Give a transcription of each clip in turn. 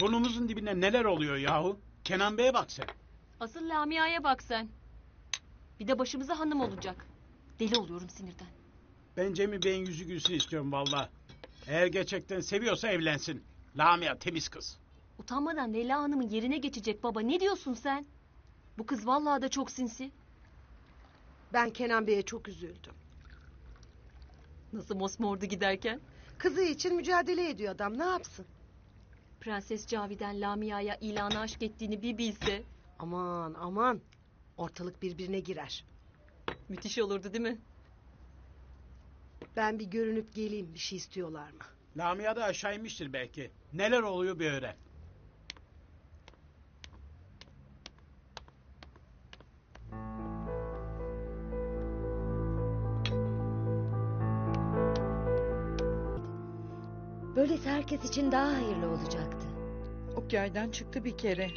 Burnumuzun dibinde neler oluyor yahu? Kenan Bey'e bak sen. Asıl Lamia'ya bak sen. Bir de başımıza hanım olacak. Deli oluyorum sinirden. Ben Cemil Bey'in yüzü gülsün istiyorum valla. Eğer gerçekten seviyorsa evlensin. Lamia temiz kız. Utanmadan Leyla Hanım'ın yerine geçecek baba. Ne diyorsun sen? Bu kız vallahi da çok sinsi. Ben Kenan Bey'e çok üzüldüm. Nasıl mosmordu giderken? Kızı için mücadele ediyor adam ne yapsın? Prenses Cavi'den Lamia'ya ilanı aşk ettiğini bir bilse. Aman aman ortalık birbirine girer. Müthiş olurdu değil mi? Ben bir görünüp geleyim bir şey istiyorlar mı? Lamia da aşağı inmiştir belki. Neler oluyor bir öğren. Böylesi herkes için daha hayırlı olacaktı. Ok yaydan çıktı bir kere.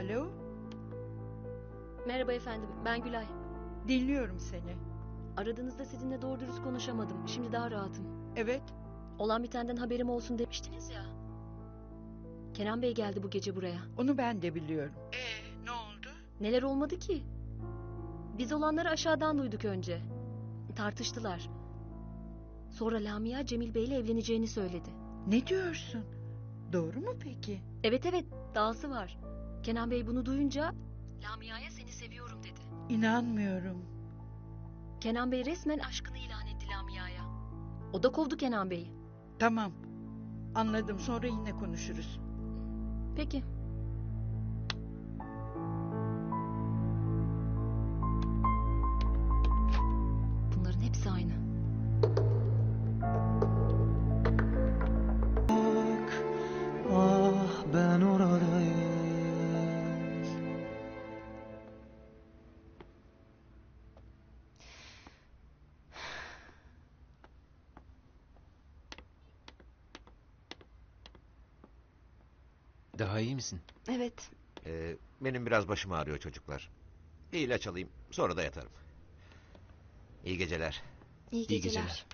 Alo, Merhaba efendim ben Gülay. dinliyorum seni. Aradığınızda sizinle doğru dürüst konuşamadım. Şimdi daha rahatım. Evet, Olan bitenden haberim olsun demiştiniz ya. Kenan Bey geldi bu gece buraya. onu ben de biliyorum. Ee, ne oldu? Neler olmadı ki? Biz olanları aşağıdan duyduk önce. Tartıştılar. Sonra Lamia Cemil Bey ile evleneceğini söyledi. Ne diyorsun? Doğru mu peki? Evet evet dahası var. Kenan Bey bunu duyunca Lamia'ya seni seviyorum dedi. İnanmıyorum. Kenan Bey resmen aşkını ilan etti Lamia'ya. O da kovdu Kenan Bey'i. Tamam, anladım. Sonra yine konuşuruz. Peki. Daha iyi misin? Evet. Ee, benim biraz başım ağrıyor çocuklar. Bir ilaç alayım sonra da yatarım. İyi geceler. iyi İyi geceler. geceler.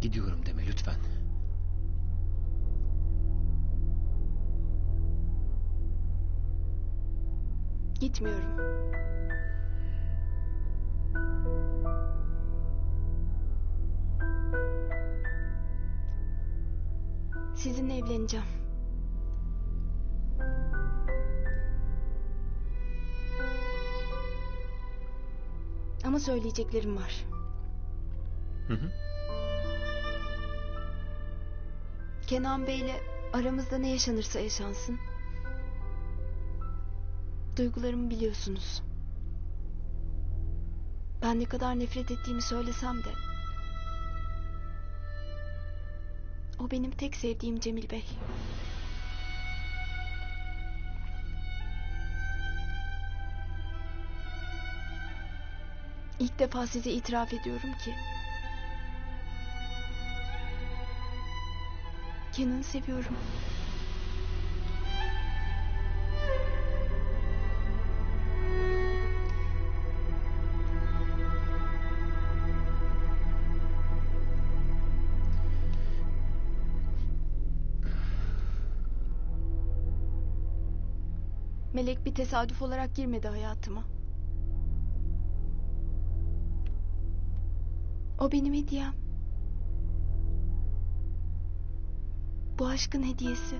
Gidiyorum deme lütfen. Gitmiyorum. Sizinle evleneceğim. Ama söyleyeceklerim var. Hı hı. Kenan Bey'le aramızda ne yaşanırsa yaşansın. Duygularımı biliyorsunuz. Ben ne kadar nefret ettiğimi söylesem de... O benim tek sevdiğim Cemil Bey. İlk defa size itiraf ediyorum ki... Kenan'ı seviyorum. Melek bir tesadüf olarak girmedi hayatıma. O benim hediyem. Bu aşkın hediyesi.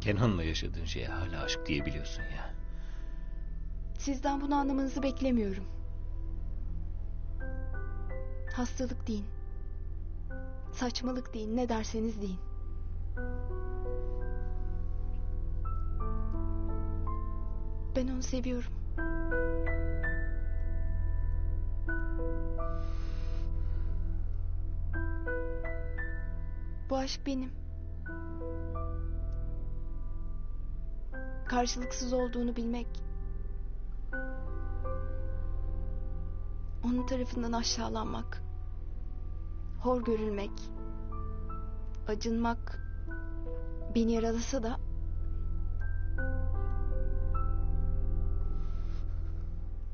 Kenan'la yaşadığın şeye hala aşk diyebiliyorsun ya. Sizden bunu anlamanızı beklemiyorum. Hastalık deyin. Saçmalık deyin, ne derseniz deyin. Ben onu seviyorum. Bu aşk benim. Karşılıksız olduğunu bilmek onun tarafından aşağılanmak. hor görülmek, acınmak beni yaralasa da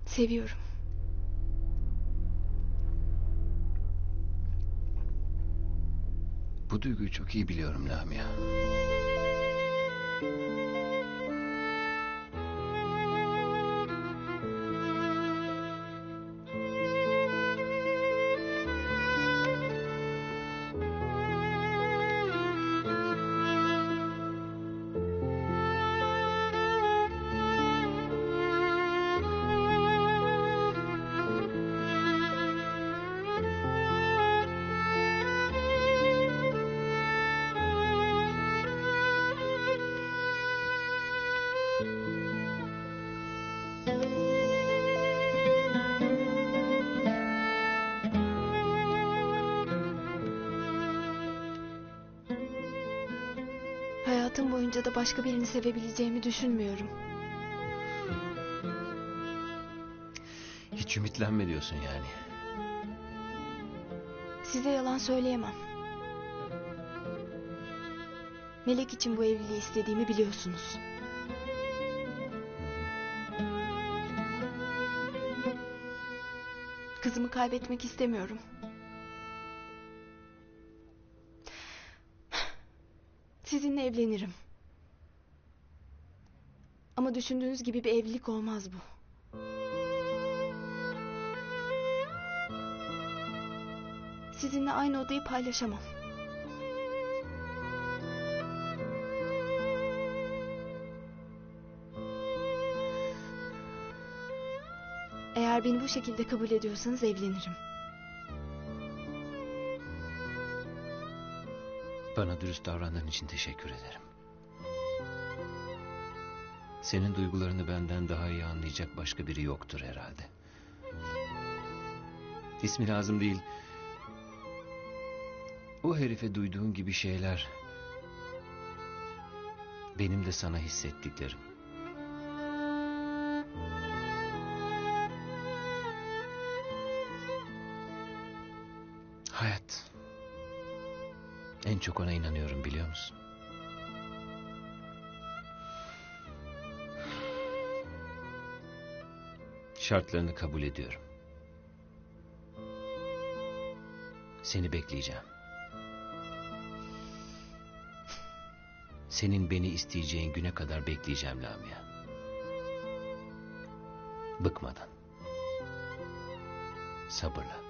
seviyorum. Bu duyguyu çok iyi biliyorum Lamia. Hayatım boyunca da başka birini sevebileceğimi düşünmüyorum. Hiç ümitlenme diyorsun yani. Size yalan söyleyemem. Melek için bu evliliği istediğimi biliyorsunuz. Kızımı kaybetmek istemiyorum. Sizinle evlenirim. Ama düşündüğünüz gibi bir evlilik olmaz bu. Sizinle aynı odayı paylaşamam. Eğer beni bu şekilde kabul ediyorsanız evlenirim. Bana dürüst davrandığın için teşekkür ederim. Senin duygularını benden daha iyi anlayacak başka biri yoktur herhalde. İsmi lazım değil. O herife duyduğun gibi şeyler... ...benim de sana hissettiklerim. En çok ona inanıyorum biliyor musun? Şartlarını kabul ediyorum. Seni bekleyeceğim. Senin beni isteyeceğin güne kadar bekleyeceğim Lamia. Bıkmadan. Sabırla.